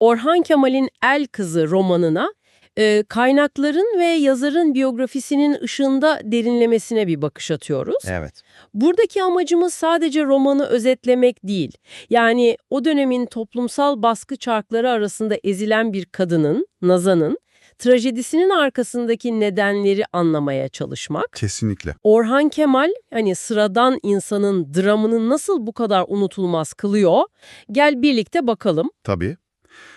Orhan Kemal'in El Kızı romanına e, kaynakların ve yazarın biyografisinin ışığında derinlemesine bir bakış atıyoruz. Evet. Buradaki amacımız sadece romanı özetlemek değil. Yani o dönemin toplumsal baskı çarkları arasında ezilen bir kadının, Nazan'ın, trajedisinin arkasındaki nedenleri anlamaya çalışmak. Kesinlikle. Orhan Kemal hani sıradan insanın dramını nasıl bu kadar unutulmaz kılıyor? Gel birlikte bakalım. Tabii.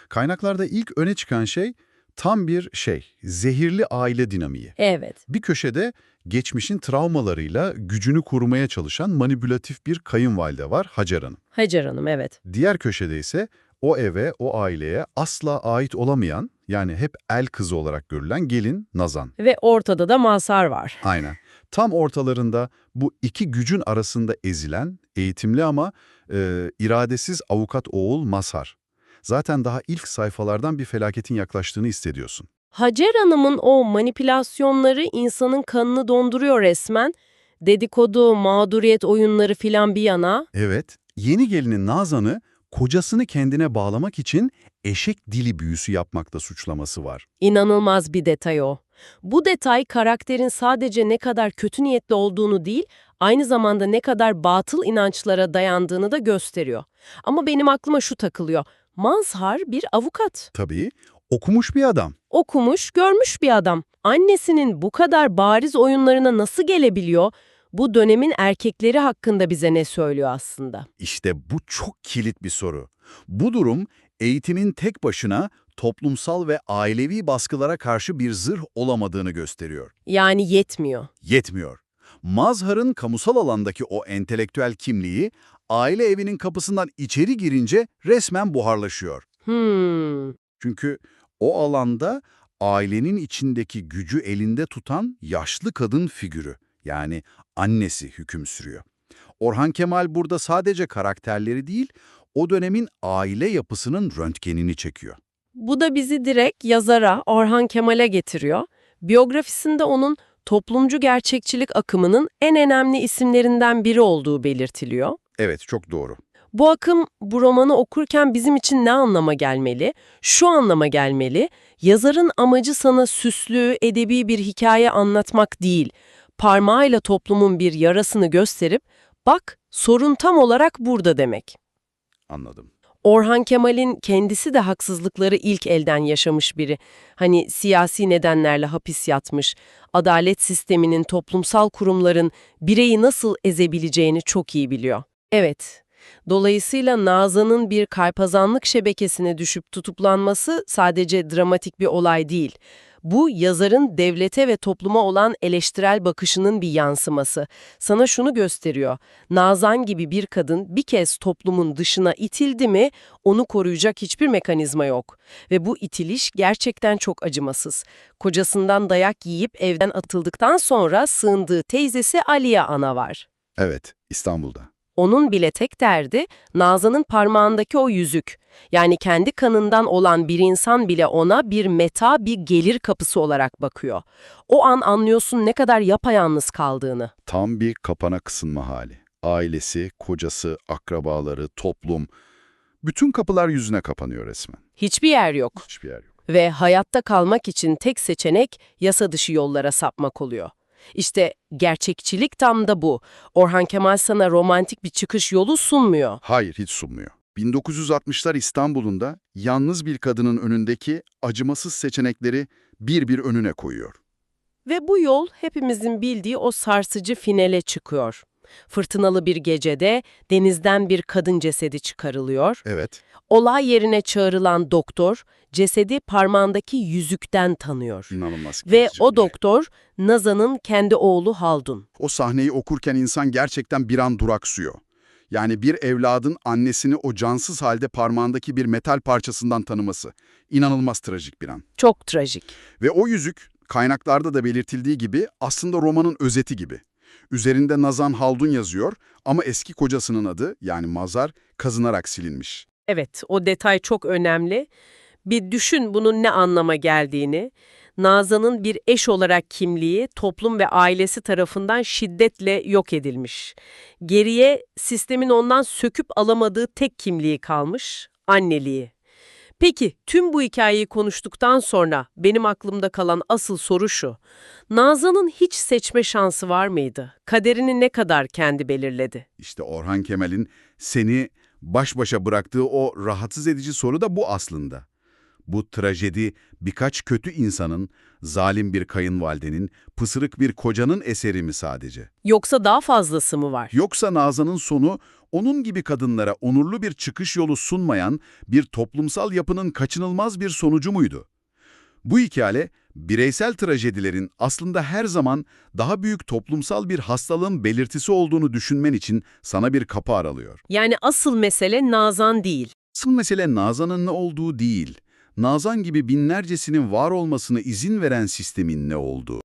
Kaynaklarda ilk öne çıkan şey tam bir şey, zehirli aile dinamiği. Evet. Bir köşede geçmişin travmalarıyla gücünü korumaya çalışan manipülatif bir kayınvalide var Hacer Hanım. Hacer Hanım evet. Diğer köşede ise o eve, o aileye asla ait olamayan, yani hep el kızı olarak görülen gelin Nazan. Ve ortada da Mazhar var. Aynen. Tam ortalarında bu iki gücün arasında ezilen, eğitimli ama e, iradesiz avukat oğul Mazhar. Zaten daha ilk sayfalardan bir felaketin yaklaştığını hissediyorsun. Hacer Hanım'ın o manipülasyonları insanın kanını donduruyor resmen. Dedikodu, mağduriyet oyunları filan bir yana. Evet, yeni gelinin Nazan'ı kocasını kendine bağlamak için eşek dili büyüsü yapmakta suçlaması var. İnanılmaz bir detay o. Bu detay karakterin sadece ne kadar kötü niyetli olduğunu değil, aynı zamanda ne kadar batıl inançlara dayandığını da gösteriyor. Ama benim aklıma şu takılıyor. Mazhar bir avukat. Tabii, okumuş bir adam. Okumuş, görmüş bir adam. Annesinin bu kadar bariz oyunlarına nasıl gelebiliyor? Bu dönemin erkekleri hakkında bize ne söylüyor aslında? İşte bu çok kilit bir soru. Bu durum eğitimin tek başına toplumsal ve ailevi baskılara karşı bir zırh olamadığını gösteriyor. Yani yetmiyor. Yetmiyor. Mazhar'ın kamusal alandaki o entelektüel kimliği aile evinin kapısından içeri girince resmen buharlaşıyor. Hmm. Çünkü o alanda ailenin içindeki gücü elinde tutan yaşlı kadın figürü yani annesi hüküm sürüyor. Orhan Kemal burada sadece karakterleri değil, o dönemin aile yapısının röntgenini çekiyor. Bu da bizi direkt yazara Orhan Kemal'e getiriyor. Biyografisinde onun toplumcu gerçekçilik akımının en önemli isimlerinden biri olduğu belirtiliyor. Evet, çok doğru. Bu akım bu romanı okurken bizim için ne anlama gelmeli? Şu anlama gelmeli, yazarın amacı sana süslü, edebi bir hikaye anlatmak değil, parmağıyla toplumun bir yarasını gösterip, bak sorun tam olarak burada demek. Anladım. Orhan Kemal'in kendisi de haksızlıkları ilk elden yaşamış biri. Hani siyasi nedenlerle hapis yatmış, adalet sisteminin, toplumsal kurumların bireyi nasıl ezebileceğini çok iyi biliyor. Evet, dolayısıyla Nazan'ın bir kalpazanlık şebekesine düşüp tutuklanması sadece dramatik bir olay değil. Bu yazarın devlete ve topluma olan eleştirel bakışının bir yansıması. Sana şunu gösteriyor. Nazan gibi bir kadın bir kez toplumun dışına itildi mi onu koruyacak hiçbir mekanizma yok. Ve bu itiliş gerçekten çok acımasız. Kocasından dayak yiyip evden atıldıktan sonra sığındığı teyzesi Aliye Ana var. Evet, İstanbul'da. Onun bile tek derdi Nazan'ın parmağındaki o yüzük. Yani kendi kanından olan bir insan bile ona bir meta, bir gelir kapısı olarak bakıyor. O an anlıyorsun ne kadar yapayalnız kaldığını. Tam bir kapana kısınma hali. Ailesi, kocası, akrabaları, toplum. Bütün kapılar yüzüne kapanıyor resmen. Hiçbir yer yok. Hiçbir yer yok. Ve hayatta kalmak için tek seçenek yasa dışı yollara sapmak oluyor. İşte gerçekçilik tam da bu. Orhan Kemal sana romantik bir çıkış yolu sunmuyor. Hayır, hiç sunmuyor. 1960'lar İstanbul'unda yalnız bir kadının önündeki acımasız seçenekleri bir bir önüne koyuyor. Ve bu yol hepimizin bildiği o sarsıcı finale çıkıyor. Fırtınalı bir gecede denizden bir kadın cesedi çıkarılıyor. Evet, Olay yerine çağrılan doktor cesedi parmağındaki yüzükten tanıyor. inanılmaz. Ve o şey. doktor Nazan'ın kendi oğlu Haldun. O sahneyi okurken insan gerçekten bir an duraksıyor. Yani bir evladın annesini o cansız halde parmağındaki bir metal parçasından tanıması. İnanılmaz trajik bir an. Çok trajik. Ve o yüzük, kaynaklarda da belirtildiği gibi aslında romanın özeti gibi. Üzerinde Nazan Haldun yazıyor ama eski kocasının adı yani Mazar kazınarak silinmiş. Evet, o detay çok önemli. Bir düşün bunun ne anlama geldiğini. Nazan'ın bir eş olarak kimliği toplum ve ailesi tarafından şiddetle yok edilmiş. Geriye sistemin ondan söküp alamadığı tek kimliği kalmış, anneliği. Peki, tüm bu hikayeyi konuştuktan sonra benim aklımda kalan asıl soru şu. Nazan'ın hiç seçme şansı var mıydı? Kaderini ne kadar kendi belirledi? İşte Orhan Kemal'in seni baş başa bıraktığı o rahatsız edici soru da bu aslında. Bu trajedi birkaç kötü insanın, zalim bir kayınvalidenin, pısırık bir kocanın eseri mi sadece? Yoksa daha fazlası mı var? Yoksa Nazan'ın sonu onun gibi kadınlara onurlu bir çıkış yolu sunmayan bir toplumsal yapının kaçınılmaz bir sonucu muydu? Bu hikaye, bireysel trajedilerin aslında her zaman daha büyük toplumsal bir hastalığın belirtisi olduğunu düşünmen için sana bir kapı aralıyor. Yani asıl mesele Nazan değil. Asıl mesele Nazan'ın ne olduğu değil, Nazan gibi binlercesinin var olmasına izin veren sistemin ne olduğu.